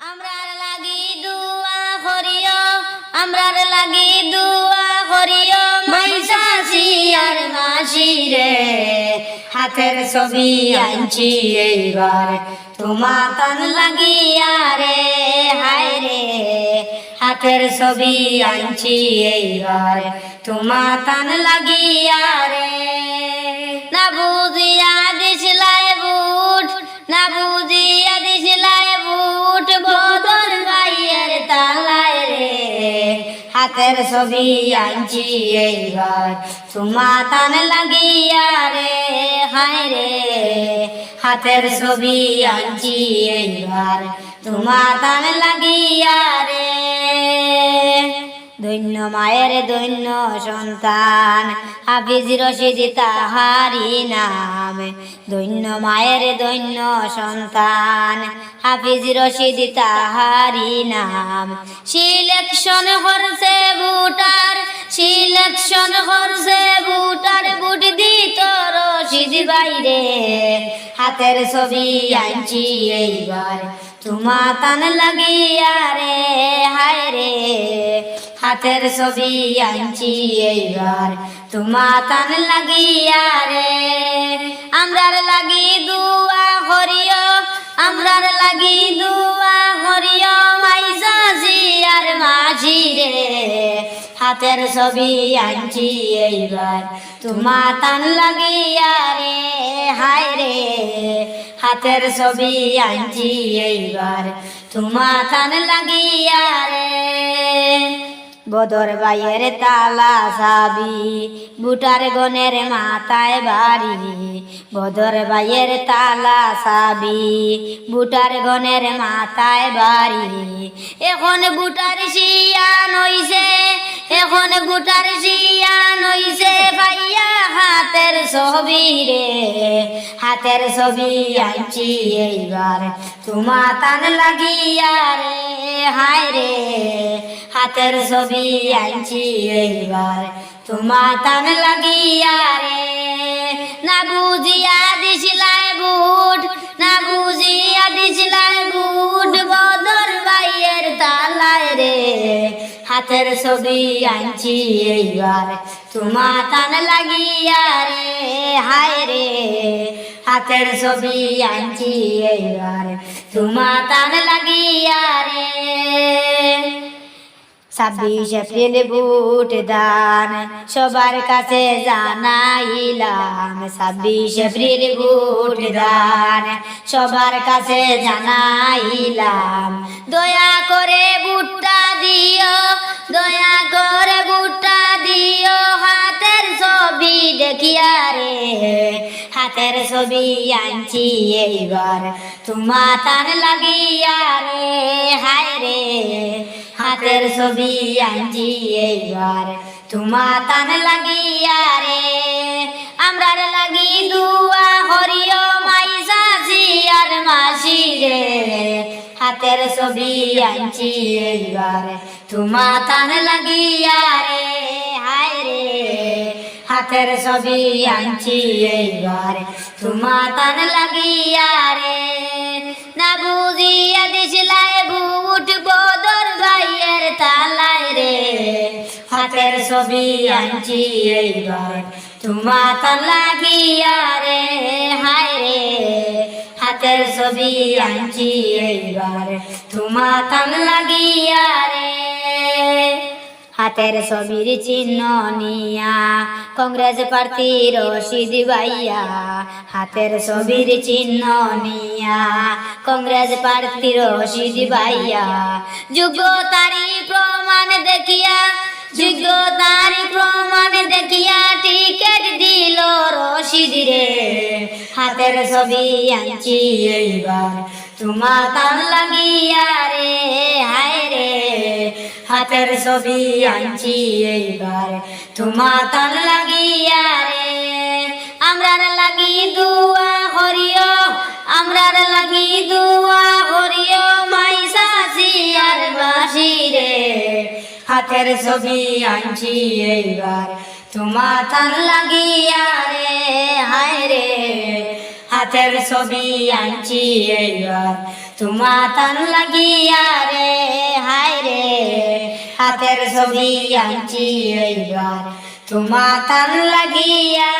আমরার লাগি দুয়া করিও, আমরার লাগি দুয়া করিও, মাইসাসি আর মাসি রে। হাতের ছবি আনছি এইবার তোমা তান লাগিয়া রে, হায় রে। হাতের ছবি আনছি এইবার তোমা তান লাগিয়া রে। না বুঝিয়া দিছিলাই বুট, না বুঝিয়া হাতের ছবি আনছি এইবার। তোমা তান লাগিয়া রে, হায় রে। হাতের ছবি আনছি এইবার। তোমা তান লাগিয়া রে। ধন্য মায়ের ধন্য সন্তান। হাফিজ রশিদ তাহারি নাম। ধন্য মায়ের ধন্য সন্তান। হাফিজ রশিদ তাহারি নাম। সিলেকশন করছে বুটার সিলেকশন করছে বুটার বুট দিত রশিদ বাইরে। হাতের ছবি আনছি এইবার, তোমা তান লাগিয়া রে। হাতের ছবি আনছি এইবার। তোমা তান লাগিয়া রে। আমরার লাগি দুয়া করিও আমরার লাগি দুয়া করিও মাইজাজি আর মাঝি রে। হাতের ছবি আনছি এইবার। তোমা তান লাগিয়া রে, হায় রে। হাতের ছবি আনছি এইবার। তোমা তান লাগিয়া বদর বাইয়ের তালা সাবি, বুটার গনের মাথায় বাড়ি। বদর বাইয়ের তালা সাবি, বুটার গনের মাথায় বাড়ি। এখন বুটার শিয়া নইছে, এখন বুটার শিয়া নইছে, ভাইয়া হাতের ছবি রে। হাতের ছবি আনছি এইবার, তোমা তান লাগিয়া রে। হাতের ছবি আনছি এইবার তোমা তান লাগিয়া রে না বুঝিয়া দিছিলাই বুট না বুঝিয়া দিছিলাই বুট বদর বাইয়ের তালায় রে হাতের ছবি আনছি এইবার তোমা তান লাগিয়া রে হায় রে হাতের ছবি আনছি এইবার তোমা তান লাগিয়া ছাব্বিশ এপ্রিল বুট দান। সবার কাছে জানাইলাম ছাব্বিশ এপ্রিল বুট দান। সবার কাছে জানাইলাম দয়া করে বুটটা দিও দয়া করে বুটটা দিও হাতের ছবি দেখিয়া রে হাতের ছবি আনছি এইবার তোমার তান লাগিয়া হাতের ছবি আনছি এইবার। তোমা তান লাগিয়া রে, আমরার লাগি দুয়া হরিও মাই সাসি আর মাসি রে। হাতের ছবি আনছি এইবার তোমা তান লাগিয়া রে, হায় রে। হাতের ছবি আনছি এইবার তোমা তান লাগিয়া রে। না বুঝিয়া দিছিলাই ছবি আনছি এইবার তোমা তান লাগিয়া রে, হায় রে। হাতের ছবি আনছি এইবার তোমা তান লাগিয়া রে। হাতের ছবির চিহ্ন নিয়া কংগ্রেস প্রার্থী রশিদ ভাইয়া হাতের ছবির চিহ্ন নিয়া কংগ্রেস প্রার্থী রশিদ ভাইয়া যোগ্যতারি প্রমাণ দেখিয়া যোগ্যতারি প্রমাণ দেখিয়া টিকেট দিল রশিদ রে। হাতের ছবি আনছি এইবার তোমা তান লাগিয়া রে, হায় রে। হাতের ছবি আনছি এইবার তোমা তান লাগিয়া রে। আমরার লাগি দুয়া করিও আমরার হাতের ছবি আনছি এইবার। তোমা তান লাগিয়া রে, হায় রে। হাতের ছবি আনছি এইবার। তোমা তান লাগিয়া রে, হায় রে। হাতের ছবি আনছি এইবার। তোমা তান লাগিয়া